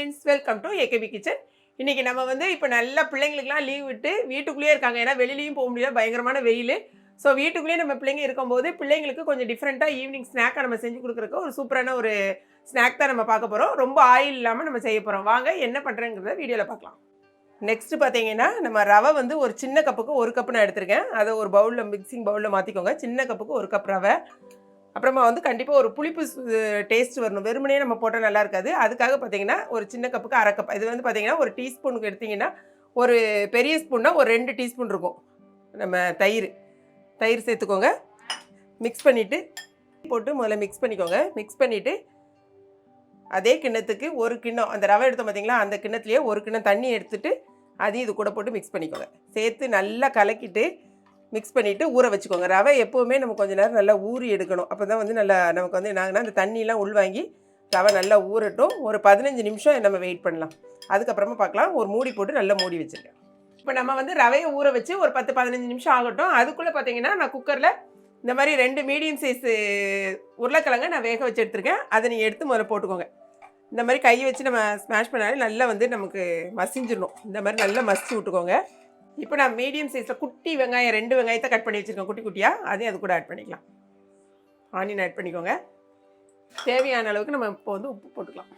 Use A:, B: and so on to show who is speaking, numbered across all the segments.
A: Friends welcome to AKB kitchen இன்னைக்கு நம்ம வந்து இப்போ நல்ல பிள்ளைங்களுக்குலாம் லீவ் விட்டு வீட்டுக்குள்ளேயே இருக்காங்க. ஏன்னா வெளியிலயும் போக முடியாது பயங்கரமான வெயில். ஸோ வீட்டுக்குள்ளேயே நம்ம பிள்ளைங்க இருக்கும்போது பிள்ளைங்களுக்கு கொஞ்சம் டிஃப்ரெண்ட்டாக ஈவினிங் ஸ்நாக்காக நம்ம செஞ்சு கொடுக்குறக்கு ஒரு சூப்பரான ஒரு ஸ்நாக் தான் நம்ம பார்க்க போகிறோம் ரொம்ப ஆயில் இல்லாமல் நம்ம செய்ய போகிறோம் வாங்க என்ன பண்ணுறேங்கிறத வீடியோவில் பார்க்கலாம். நெக்ஸ்ட் பார்த்தீங்கன்னா நம்ம ரவை வந்து ஒரு சின்ன கப்புக்கு ஒரு கப்பு நான் எடுத்திருக்கேன். அதை ஒரு பவுலில் மிக்சிங் பவுலில் மாற்றிக்கோங்க சின்ன கப்புக்கு ஒரு கப் ரவை. அப்புறமா வந்து கண்டிப்பாக ஒரு புளிப்பு டேஸ்ட் வரணும். வெறுமனே நம்ம போட்டால் நல்லா இருக்காது. அதுக்காக பார்த்தீங்கன்னா ஒரு சின்ன கப்புக்கு அரை கப். இது வந்து பார்த்தீங்கன்னா ஒரு டீஸ்பூனுக்கு எடுத்தீங்கன்னா ஒரு பெரிய ஸ்பூன்னா ஒரு ரெண்டு டீஸ்பூன் இருக்கும். நம்ம தயிர் தயிர் சேர்த்துக்கோங்க. மிக்ஸ் பண்ணிவிட்டு போட்டு முதல்ல மிக்ஸ் பண்ணிக்கோங்க. மிக்ஸ் பண்ணிவிட்டு அதே கிண்ணத்துக்கு ஒரு கிண்ணம் அந்த ரவை எடுத்தோம் பார்த்தீங்களா அந்த கிண்ணத்துலேயே ஒரு கிண்ணம் தண்ணி எடுத்துட்டு அதையும் இது கூட போட்டு மிக்ஸ் பண்ணிக்கோங்க. சேர்த்து நல்லா கலக்கிட்டு மிக்ஸ் பண்ணிவிட்டு ஊற வச்சுக்கோங்க. ரவை எப்போவுமே நம்ம கொஞ்ச நேரம் நல்லா ஊறி எடுக்கணும். அப்போ தான் வந்து நல்லா நமக்கு வந்து என்னாங்கன்னா அந்த தண்ணியெலாம் உள்வாங்கி ரவை நல்லா ஊறட்டும். ஒரு பதினஞ்சு நிமிஷம் நம்ம வெயிட் பண்ணலாம். அதுக்கப்புறமா பார்க்கலாம். ஒரு மூடி போட்டு நல்லா மூடி வச்சுருக்கேன். இப்போ நம்ம வந்து ரவையை ஊற வச்சு ஒரு பத்து பதினஞ்சு நிமிஷம் ஆகட்டும். அதுக்குள்ளே பார்த்தீங்கன்னா நான் குக்கரில் இந்த மாதிரி ரெண்டு மீடியம் சைஸு உருளைக்கிழங்க நான் வேக வச்சு எடுத்திருக்கேன். அதை நீங்கள் எடுத்து முதல்ல போட்டுக்கோங்க. இந்த மாதிரி கையை வச்சு நம்ம ஸ்மாஷ் பண்ணாலே நல்லா வந்து நமக்கு மசிஞ்சிடணும். இந்த மாதிரி நல்லா மசிச்சு விட்டுக்கோங்க. இப்போ நான் மீடியம் சைஸில் குட்டி வெங்காயம் ரெண்டு வெங்காயத்தை கட் பண்ணி வச்சுருக்கேன். குட்டி குட்டியாக அதையும் அது கூட ஆட் பண்ணிக்கலாம். ஆனியன் ஆட் பண்ணிக்கோங்க. தேவையான அளவுக்கு நம்ம இப்போ வந்து உப்பு போட்டுக்கலாம்.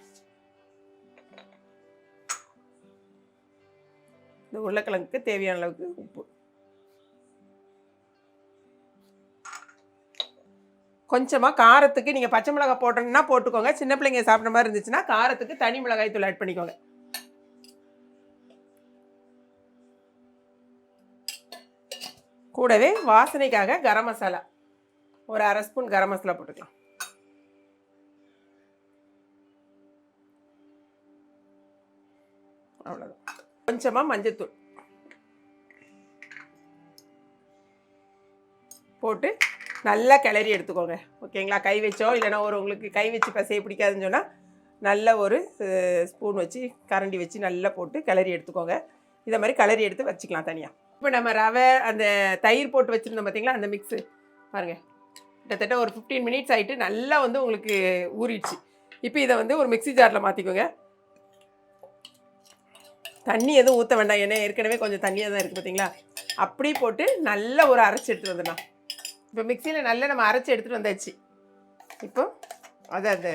A: இந்த உருளைக்கிழங்குக்கு தேவையான அளவுக்கு உப்பு. கொஞ்சமாக காரத்துக்கு நீங்கள் பச்சை மிளகாய் போட்டோன்னா போட்டுக்கோங்க. சின்ன பிள்ளைங்க சாப்பிட்ற மாதிரி இருந்துச்சுன்னா காரத்துக்கு தனி மிளகாய் தூள் ஆட் பண்ணிக்கோங்க. கூடவே வாசனைக்காக கரம் மசாலா. ஒரு அரை ஸ்பூன் கரம் மசாலா போட்டுக்கலாம். அவ்வளோதான் கொஞ்சமாக மஞ்சத்தூள். போட்டு நல்லா கிளறி எடுத்துக்கோங்க. ஓகேங்களா? கை வச்சோ இல்லைனா ஒரு உங்களுக்கு கை வச்சு பசைய பிடிக்காதுன்னு சொன்னால் நல்ல ஒரு ஸ்பூன் வச்சு கரண்டி வச்சு நல்லா போட்டு கிளறி எடுத்துக்கோங்க. இதை மாதிரி கிளறி எடுத்து வச்சுக்கலாம் தனியாக இப்போ நம்ம ரவை அந்த தயிர் போட்டு வச்சுருந்தோம் பார்த்தீங்களா அந்த மிக்ஸு பாருங்கள் கிட்டத்தட்ட ஒரு ஃபிஃப்டீன் மினிட்ஸ் ஆகிட்டு நல்லா வந்து உங்களுக்கு ஊறிடுச்சு. இப்போ இதை வந்து ஒரு மிக்ஸி ஜாரில் மாற்றிக்கோங்க தண்ணி எதுவும் ஊற்ற வேண்டாம். ஏன்னா ஏற்கனவே கொஞ்சம் தண்ணியாக தான் இருக்குது பார்த்தீங்களா அப்படி போட்டு நல்லா ஒரு அரைச்சி எடுத்துகிட்டு வந்துடலாம். இப்போ மிக்சியில் நல்லா நம்ம அரைச்சி எடுத்துகிட்டு வந்தாச்சு. இப்போ அதை அந்த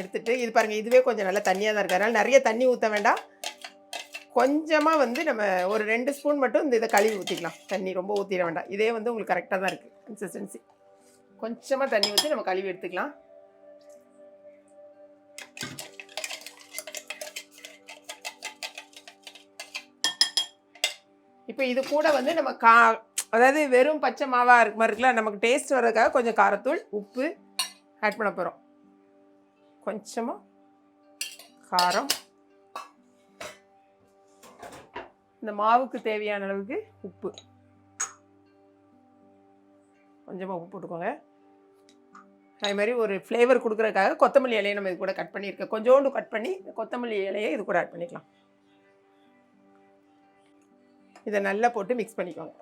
A: எடுத்துகிட்டு இது பாருங்கள் இதுவே கொஞ்சம் நல்லா தண்ணியாக தான் இருக்கு. அதனால் நிறைய தண்ணி ஊற்ற வேண்டாம். கொஞ்சமாக வந்து நம்ம ஒரு ரெண்டு ஸ்பூன் மட்டும் இந்த இதை கழுவி ஊற்றிக்கலாம் தண்ணி ரொம்ப ஊற்றிட வேண்டாம். இதே வந்து உங்களுக்கு கரெக்டாக தான் இருக்குது கன்சிஸ்டன்சி கொஞ்சமாக தண்ணி ஊற்றி நம்ம கழுவி எடுத்துக்கலாம். இப்போ இது கூட வந்து நம்ம கா அதாவது வெறும் பச்சை மாவாக இருக்க மாதிரி இருக்குல்ல நமக்கு டேஸ்ட் வர்றதுக்காக கொஞ்சம் காரத்தூள் உப்பு ஆட் பண்ண போகிறோம் கொஞ்சமாக காரம். இந்த மாவுக்கு தேவையான அளவுக்கு உப்பு. கொஞ்சமாக உப்பு போட்டுக்கோங்க. அதே மாதிரி ஒரு ஃப்ளேவர் கொடுக்குறதுக்காக கொத்தமல்லி இலையை நம்ம இது கூட கட் பண்ணியிருக்கோம் கொஞ்சோண்டு கட் பண்ணி கொத்தமல்லி இலையை இது கூட ஆட் பண்ணிக்கலாம். இதை நல்லா போட்டு மிக்ஸ் பண்ணிக்கோங்க.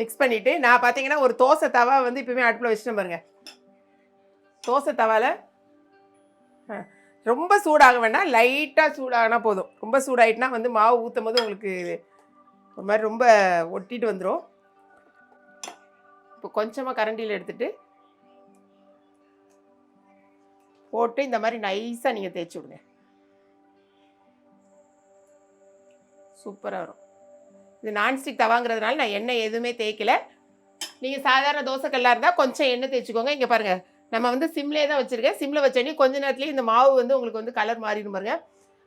A: மிக்ஸ் பண்ணிவிட்டு நான் பார்த்தீங்கன்னா ஒரு தோசை தவா வந்து இப்போவுமே அடுப்பில் வச்சுட்டேன் பாருங்க. தோசை தவாவில் ரொம்ப சூடாக வேண்டாம் லைட்டாக சூடாகினா போதும். ரொம்ப சூடாயிட்டுனா வந்து மாவு ஊற்றும் போது உங்களுக்கு ஒரு மாதிரி ரொம்ப ஒட்டிட்டு வந்துடும் இப்போ கொஞ்சமாக கரண்டியில் எடுத்துகிட்டு போட்டு இந்த மாதிரி நைஸாக நீங்கள் தேய்ச்சி விடுங்க. சூப்பராக வரும். இது நான்ஸ்டிக் தவாங்கிறதுனால நான் எண்ணெய் எதுவுமே தேய்க்கல. நீங்கள் சாதாரண தோசைக்கல்லாக இருந்தால் கொஞ்சம் எண்ணெய் தேய்ச்சிக்கோங்க. இங்கே பாருங்கள் நம்ம வந்து சிம்லேயே தான் வச்சுருக்கேன். சிம்மில் வச்சோடனே கொஞ்ச நேரத்துலேயே இந்த மாவு வந்து உங்களுக்கு வந்து கலர் மாறிடும் பாருங்க.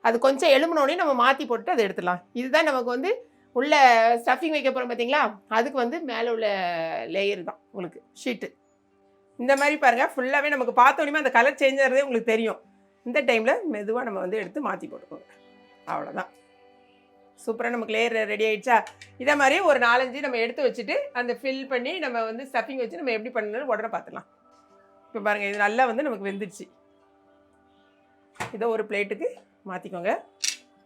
A: அது கொஞ்சம் எலும்பினோடனே நம்ம மாற்றி போட்டு அதை எடுத்துடலாம். இதுதான் நமக்கு வந்து உள்ள ஸ்டஃபிங் வைக்க போகிறோம் பார்த்தீங்களா அதுக்கு வந்து மேலே உள்ள லேயர் தான் உங்களுக்கு ஷீட்டு இந்த மாதிரி பாருங்கள் ஃபுல்லாகவே நமக்கு பார்த்தோன்னே அந்த கலர் சேஞ்ச் ஆகிறதே உங்களுக்கு தெரியும். இந்த டைமில் மெதுவாக நம்ம வந்து எடுத்து மாற்றி போட்டுக்கோங்க. அவ்வளோதான் சூப்பராக நமக்கு லேயர் ரெடி ஆகிடுச்சா இதே மாதிரி ஒரு நாலஞ்சு நம்ம எடுத்து வச்சுட்டு அந்த ஃபில் பண்ணி நம்ம வந்து ஸ்டஃபிங் வச்சு நம்ம எப்படி பண்ணணும்னு உடனே பார்த்துக்கலாம் இப்போ பாருங்கள் இது நல்லா வந்து நமக்கு வெந்துடுச்சு. இதை ஒரு பிளேட்டுக்கு மாற்றிக்கோங்க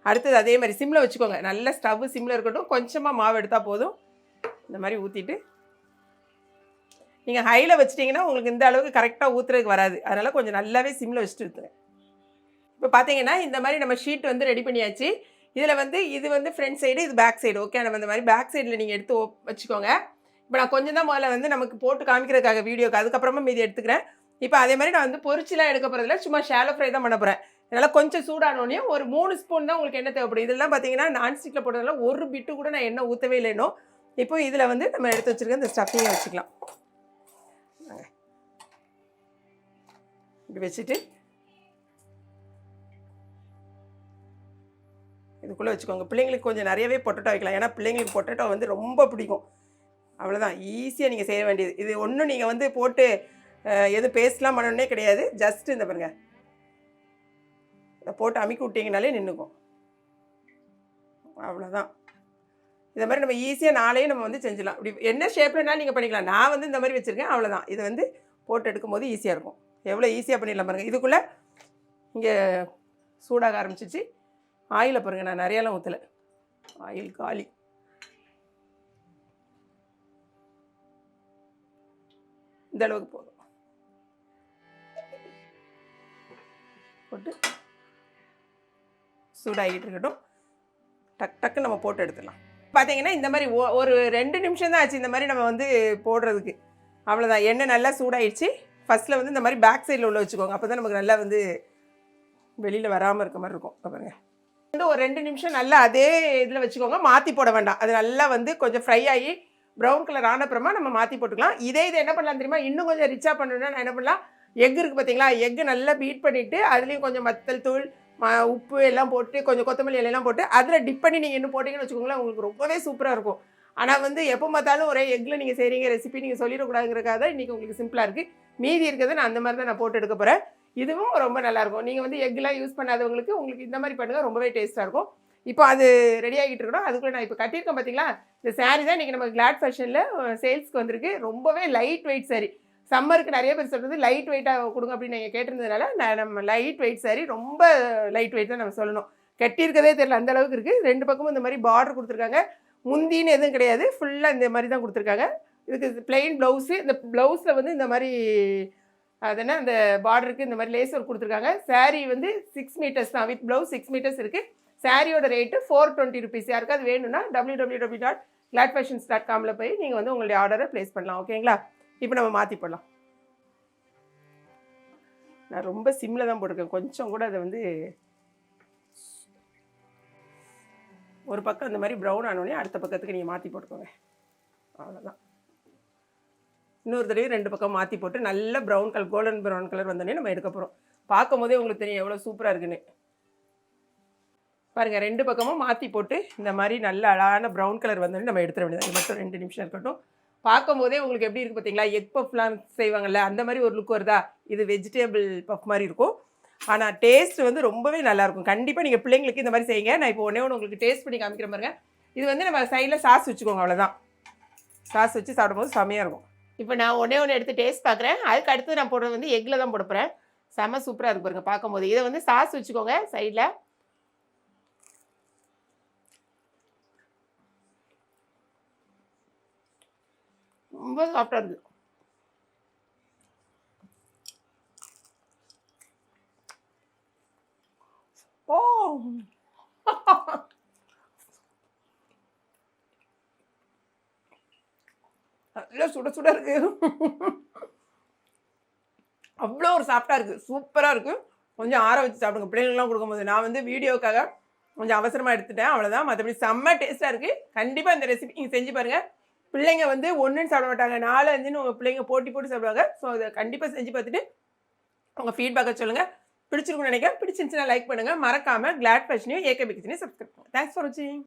A: அடுத்தது அதே மாதிரி சிம்மில் வச்சுக்கோங்க. நல்ல ஸ்டவ் சிம்மில் இருக்கட்டும் கொஞ்சமாக மாவு எடுத்தால் போதும். இந்த மாதிரி ஊற்றிட்டு நீங்கள் ஹையில் வச்சிட்டிங்கன்னா உங்களுக்கு இந்த அளவுக்கு கரெக்டாக ஊற்றுறதுக்கு வராது. அதனால் கொஞ்சம் நல்லாவே சிம்மில் வச்சுட்டு ஊற்றுங்க இப்போ பார்த்தீங்கன்னா இந்த மாதிரி நம்ம ஷீட் வந்து ரெடி பண்ணியாச்சு. இதில் வந்து இது வந்து ஃப்ரண்ட் சைடு இது பேக் சைடு ஓகே நம்ம இந்த மாதிரி பேக் சைடில் நீங்கள் எடுத்து வச்சுக்கோங்க. இப்போ நான் கொஞ்சம் தான் முதல்ல வந்து நமக்கு போட்டு காமிக்கிறதுக்காக வீடியோக்கு அதுக்கப்புறமா மீதி எடுத்துக்கிறேன். இப்போ அதே மாதிரி நான் வந்து பொரிச்சிலாம் எடுக்க போகிறதில்ல சும்மா ஷாலோ ஃப்ரை தான் பண்ண போகிறேன் அதனால் கொஞ்சம் சூடானோடனே ஒரு மூணு ஸ்பூன் தான் உங்களுக்கு என்ன தேவைப்படும்? இதெல்லாம் பார்த்தீங்கன்னா நான்ஸ்டிக்கில் போட்டதுனால ஒரு பிட்டு கூட நான் எண்ணெய் ஊற்றவே இல்லைனோ இப்போ இதில் வந்து நம்ம எடுத்து வச்சுருக்க இந்த ஸ்டஃபிங்கை வச்சுக்கலாம். இப்படி வச்சுட்டு இதுக்குள்ளே வச்சுக்கோங்க. பிள்ளைங்களுக்கு கொஞ்சம் நிறையவே பொட்டேட்டோ வைக்கலாம். ஏன்னா பிள்ளைங்களுக்கு பொட்டேட்டோ வந்து ரொம்ப பிடிக்கும். அவ்வளோதான் ஈஸியாக நீங்கள் செய்ய வேண்டியது. இது ஒன்றும் நீங்கள் வந்து போட்டு எதுவும் பேஸ்ட்லாம் பண்ணணுன்னே கிடையாது. ஜஸ்ட் இந்த பாருங்க. இதை போட்டு அமுக்கி விட்டிங்கனாலே நின்றுக்கும் அவ்வளோதான் இந்த மாதிரி நம்ம ஈஸியாக நாளையே நம்ம வந்து செஞ்சிடலாம். இப்படி என்ன ஷேப்லனாலும் நீங்கள் பண்ணிக்கலாம். நான் வந்து இந்த மாதிரி வச்சுருக்கேன். அவ்வளோதான் இது வந்து போட்டு எடுக்கும்போது ஈஸியாக இருக்கும். எவ்வளோ ஈஸியாக பண்ணிடலாம் பாருங்கள் இதுக்குள்ளே இங்கே சூடாக ஆரம்பிச்சிச்சு. ஆயிலை பாருங்கள் நான் நிறையாலாம் ஊற்றலை ஆயில் காலி. இந்த அளவுக்கு போதும். போட்டு சூடாகிட்டு இருக்கட்டும். டக் டக்கு நம்ம போட்டு எடுத்துடலாம். பார்த்தீங்கன்னா இந்த மாதிரி ஒரு ரெண்டு நிமிஷம் தான் ஆச்சு இந்த மாதிரி நம்ம வந்து போடுறதுக்கு. அவ்வளோதான் எண்ணெய் நல்லா சூடாயிடுச்சு. ஃபஸ்ட்டில் வந்து இந்த மாதிரி பேக் சைடில் உள்ள வச்சுக்கோங்க. அப்போ தான் நமக்கு நல்லா வந்து வெளியில் வராமல் இருக்க மாதிரி இருக்கும். பாருங்க. வந்து ஒரு ரெண்டு நிமிஷம் நல்லா அதே இதில் வச்சுக்கோங்க. மாற்றி போட வேண்டாம். அது நல்லா வந்து கொஞ்சம் ஃப்ரை ஆகி ப்ரௌன் கலர் ஆன அப்புறமா நம்ம மாற்றி போட்டுக்கலாம். இதே இதை என்ன பண்ணலாம் தெரியுமா? இன்னும் கொஞ்சம் ரிச்சாக பண்ணணும்னா நான் என்ன பண்ணலாம்? எக் இருக்குது பார்த்தீங்களா? எக்கு நல்லா பீட் பண்ணிவிட்டு அதுலேயும் கொஞ்சம் மத்தல் தூள் உப்பு எல்லாம் போட்டு கொஞ்சம் கொத்தமல்லி இலையெல்லாம் போட்டு அதில் டிப் பண்ணி நீங்கள் இன்னும் போட்டிங்கன்னு வச்சுக்கோங்களேன் உங்களுக்கு ரொம்பவே சூப்பராக இருக்கும். ஆனால் வந்து எப்போ பார்த்தாலும் ஒரே எக்கில் நீங்கள் செய்கிறீங்க ரெசிபி நீங்கள் சொல்லிடக்கூடாதுங்கிறக்காக தான் இன்றைக்கி உங்களுக்கு சிம்பிளாக இருக்குது மீதி இருக்கிறத நான் அந்த மாதிரி தான் நான் போட்டு எடுக்க போகிறேன் இதுவும் ரொம்ப நல்லாயிருக்கும் நீங்கள் வந்து எக்லாம் யூஸ் பண்ணாதவங்களுக்கு உங்களுக்கு இந்த மாதிரி பண்ணுங்கள் ரொம்பவே டேஸ்ட்டாக இருக்கும். இப்போ அது ரெடி ஆகிட்டு இருக்கணும். அதுக்குள்ளே நான் இப்போ கட்டியிருக்கேன் பார்த்தீங்களா? இந்த saree தான் இன்றைக்கி நம்ம கிளாட் ஃபேஷனில் சேல்ஸ்க்கு வந்திருக்கு. ரொம்பவே லைட் வெயிட் saree. சம்மருக்கு நிறைய பேர் சொல்கிறது லைட் வெயிட்டாக கொடுங்க அப்படின்னு நீங்கள் கேட்டிருந்ததுனால நான் நம்ம லைட் வெயிட் saree ரொம்ப லைட் வெயிட் தான் நம்ம சொல்லணும். கட்டியிருக்கதே தெரியல அந்த அளவுக்கு இருக்குது ரெண்டு பக்கமும் இந்த மாதிரி பார்டர் கொடுத்துருக்காங்க. முந்தின்னு எதுவும் கிடையாது. ஃபுல்லாக இந்த மாதிரி தான் கொடுத்துருக்காங்க. இதுக்கு பிளெயின் ப்ளவுஸு இந்த ப்ளவுஸில் வந்து இந்த மாதிரி அது என்ன அந்த பார்டருக்கு இந்த மாதிரி லேசர் கொடுத்துருக்காங்க. சாரீ வந்து சிக்ஸ் மீட்டர்ஸ் தான். வித் ப்ளவுஸ் சிக்ஸ் மீட்டர்ஸ் இருக்குது சாரியோட ரேட்டு ஃபோர் டுவெண்ட்டி ருபீஸ் யாருக்காவது வேணும்னா W W W dot Glad Fashions dot காமில் போய் நீங்கள் வந்து உங்களுடைய ஆர்டரை ப்ளேஸ் பண்ணலாம். ஓகேங்களா இப்போ நம்ம மாற்றி போடலாம். நான் ரொம்ப சிம்மில் தான் போட்டிருக்கேன். கொஞ்சம் கூட அதை வந்து ஒரு பக்கம் இந்த மாதிரி ப்ரௌன் ஆனோடனே அடுத்த பக்கத்துக்கு நீங்கள் மாற்றி போட்டுக்கோங்க. அவ்வளோதான் இன்னொரு தடவை ரெண்டு பக்கம் மாற்றி போட்டு நல்ல brown colour golden brown colour வந்தோடனே நம்ம எடுக்க போகிறோம் பார்க்கும் போதே உங்களுக்கு தெரியும் எவ்வளோ சூப்பராக இருக்குன்னு. பாருங்கள் ரெண்டு பக்கமும் மாற்றி போட்டு இந்த மாதிரி நல்ல அழகான ப்ரௌன் கலர் வந்தோடனே நம்ம எடுத்துட வேண்டியது. இது மட்டும் ரெண்டு நிமிஷம் இருக்கட்டும். பார்க்கும்போதே உங்களுக்கு எப்படி இருக்குது பார்த்தீங்களா? எக் பஃப்லாம் செய்வாங்கல்ல அந்த மாதிரி ஒரு லுக் வருதா? இது வெஜிடேபிள் பஃப் மாதிரி இருக்கும். ஆனால் டேஸ்ட் வந்து ரொம்பவே நல்லாயிருக்கும் கண்டிப்பாக நீங்கள் பிள்ளைங்களுக்கு இந்த மாதிரி செய்யுங்க. நான் இப்போ ஒன்றே ஒன்று உங்களுக்கு டேஸ்ட் பண்ணி காமிக்கிற பாருங்க. இது வந்து நம்ம சைடில் சாஸ் வச்சுக்கோங்க அவ்வளோதான் சாஸ் வச்சு சாப்பிடும்போது செமையாக இருக்கும். இப்போ நான் ஒன்றே ஒன்று எடுத்து டேஸ்ட் பார்க்குறேன் அதுக்கு அடுத்து நான் போடுறது வந்து எக்கில் தான் போட செம்ம செம சூப்பராக இருக்கு பாருங்கள் பார்க்கும்போது. இதை வந்து சாஸ் வச்சுக்கோங்க சைடில் ரொம்ப சாஃப்டாக இருக்குது ஓ. நல்லா சுட சுட இருக்கு. அவ்வளோ ஒரு சாஃப்டாக இருக்குது சூப்பராக இருக்குது கொஞ்சம் ஆற வச்சு சாப்பிடுங்க. பிள்ளைங்களுக்குலாம் கொடுக்கும்போது. நான் வந்து வீடியோக்காக கொஞ்சம் அவசரமாக எடுத்துட்டேன். அவ்வளோதான் மற்றபடி செம்ம டேஸ்ட்டாக இருக்குது கண்டிப்பாக இந்த ரெசிபி நீங்கள் செஞ்சு பாருங்கள் பிள்ளைங்க வந்து ஒன்றுன்னு சாப்பிட மாட்டாங்க. நாலு அஞ்சுன்னு உங்கள் பிள்ளைங்க போட்டி போட்டு சாப்பிடுவாங்க. ஸோ அதை கண்டிப்பாக செஞ்சு பார்த்துட்டு உங்கள் ஃபீட்பேக்கை சொல்லுங்கள் பிடிச்சிருக்குன்னு நினைக்கிறேன். பிடிச்சிருந்துச்சுன்னா லைக் பண்ணுங்கள் மறக்காமல் கிளாட் ஃபேஷனையும் ஏகே பிக்சனையும் சப்ஸ்கிரைப் பண்ணுங்கள் தேங்க்ஸ் ஃபார் வாட்சிங்